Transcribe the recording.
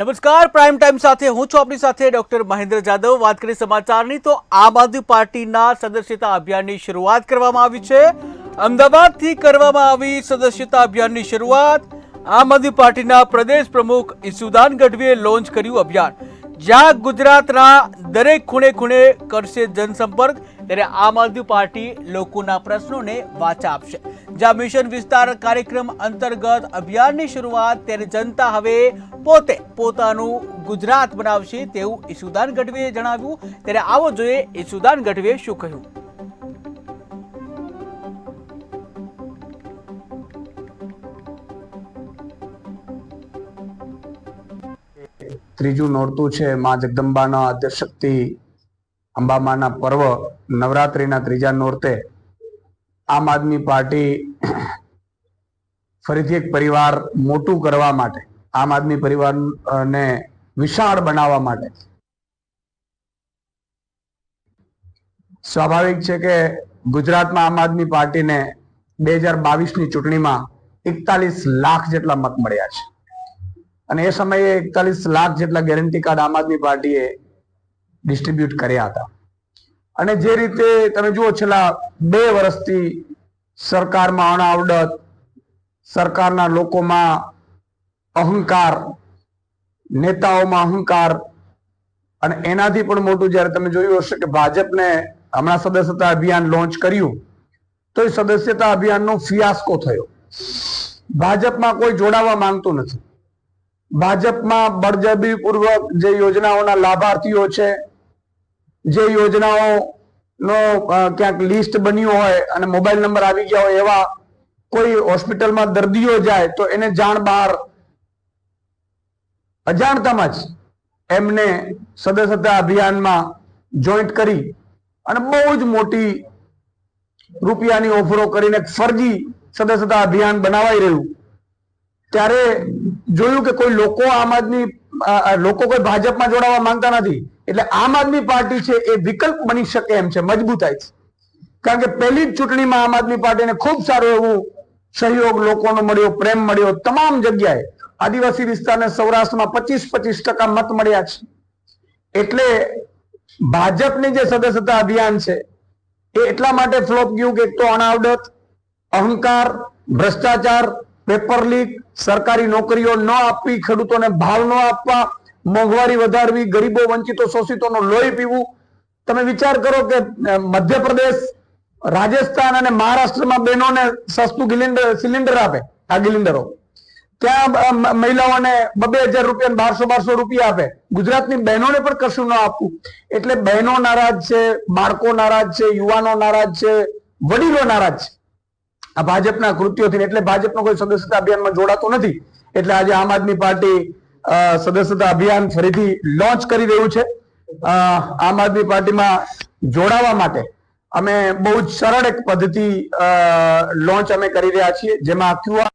નમસ્કાર, prime time સાથે હું છું આપની સાથે ડોક્ટર મહેન્દ્ર જાદવ. વાત કરી સમાચારની તો આમ આદમી પાર્ટીના સદસ્યતા અભિયાનની શરૂઆત કરવામાં આવી છે. અમદાવાદથી કરવામાં આવી સદસ્યતા અભિયાનની શરૂઆત આમ આદમી પાર્ટીના પ્રદેશ પ્રમુખ ઈસુદાન ગઢવીએ લોન્ચ કર્યું અભિયાન. જ્યાં ગુજરાતના દરેક ખૂણે ખૂણે કરશે જનસંપર્ક, ત્યારે આમ આદમી પાર્ટી લોકોના પ્રશ્નોને વાચા આપશે. જ્યાં મિશન વિસ્તાર કાર્યક્રમ અંતર્ગત અભિયાનની શરૂઆત, ત્યારે જનતા હવે પોતે પોતાનું ગુજરાત બનાવશે તેવું ઈસુદાન ગઢવીએ જણાવ્યું. ત્યારે આવો જોઈએ ઈસુદાન ગઢવીએ શું કહ્યું. ત્રીજું નોરતું છે મા જગદંબાના આદ્યશક્તિ અંબામાના પર્વ નવરાત્રિના ત્રીજા નોરતે આમ આદમી પાર્ટી ફરીથી એક પરિવાર મોટું કરવા માટે, આમ આદમી પરિવારને વિશાળ બનાવવા માટે. સ્વાભાવિક છે કે ગુજરાતમાં આમ આદમી પાર્ટીને બે હજાર બાવીસની ચૂંટણીમાં એકતાલીસ લાખ જેટલા મત મળ્યા છે. અને એ સમયે એકતાલીસ લાખ જેટલા ગેરંટી કાર્ડ આમ આદમી પાર્ટીએ ડિસ્ટ્રીબ્યુટ કર્યા હતા. અને જે રીતે તમે જુઓ છેલ્લા બે વર્ષથી સરકારમાં અણાવડત સરકારના લોકોમાં અહંકાર, નેતાઓમાં અહંકાર, અને એનાથી પણ મોટું જ્યારે તમે જોયું હશે કે ભાજપને હમણાં સદસ્યતા અભિયાન લોન્ચ કર્યું, તો એ સદસ્યતા અભિયાનનો ફિયાસ્કો થયો. ભાજપમાં કોઈ જોડાવા માંગતું નથી. ભાજપમાં બળજબી પૂર્વક જે યોજનાઓના લાભાર્થીઓ છે, જે યોજનાઓનો નો ક્યાંક લિસ્ટ બન્યું હોય અને મોબાઈલ નંબર આવી ગયા હોય એવા કોઈ હોસ્પિટલમાં દર્દીઓ જાય તો એને જાણ બહાર અજાણતામાં જ એમને સદસ્યતા અભિયાનમાં જોઈન્ટ કરી અને બહુ જ મોટી રૂપિયાની ઓફરો કરીને ફરજી સદસ્યતા અભિયાન બનાવાઈ રહ્યું. ત્યારે જોયું કે કોઈ લોકો આમ આદમી લોકો કોઈ ભાજપમાં જોડાવા માંગતા નથી. એટલે આમ આદમી પાર્ટી છે એ વિકલ્પ બની શકે એમ છે મજબૂતાઈ કારણ કે પહેલી જ ચૂંટણીમાં આમ આદમી પાર્ટીને ખૂબ સારું એવું સહયોગ લોકોનો મળ્યો, પ્રેમ મળ્યો, તમામ જગ્યાએ આદિવાસી વિસ્તારને સૌરાષ્ટ્રમાં પચીસ પચીસ ટકા મત મળ્યા છે. એટલે ભાજપની જે સદસ્યતા અભિયાન છે, એ એટલા માટે ફ્લોપ ગયું કે એક તો અનાવડત, અહંકાર, ભ્રષ્ટાચાર પેપર લીક, સરકારી નોકરીઓ ન આપવી, ખેડૂતોને ભાવ ન આપવા, મોંઘવારી વધારવી, ગરીબો વંચિતો શોષિતોનો લોહી પીવું. તમે વિચાર કરો કે મધ્યપ્રદેશ, રાજસ્થાન અને મહારાષ્ટ્રમાં બહેનોને સસ્તું ગિલિન્ડર, સિલિન્ડર આપે, આ ગિલિન્ડરો. ત્યાં મહિલાઓને બબે હજાર રૂપિયા બારસો બારસો રૂપિયા આપે. ગુજરાતની બહેનોને પણ કશું ન આપવું. એટલે બહેનો નારાજ છે, બાળકો નારાજ છે, યુવાનો નારાજ છે, વડીલો નારાજ છે. આ ભાજપના કૃત્યોથી એટલે ભાજપનો કોઈ સદસ્યતા અભિયાનમાં જોડાતો નથી. એટલે આજે આમ આદમી પાર્ટી સદસ્યતા અભિયાન ફરીથી લોન્ચ કરી રહ્યું છે. આમ આદમી પાર્ટીમાં જોડાવા માટે અમે બહુ જ સરળ એક પદ્ધતિ લોન્ચ અમે કરી રહ્યા છીએ, જેમાં ક્યુઆર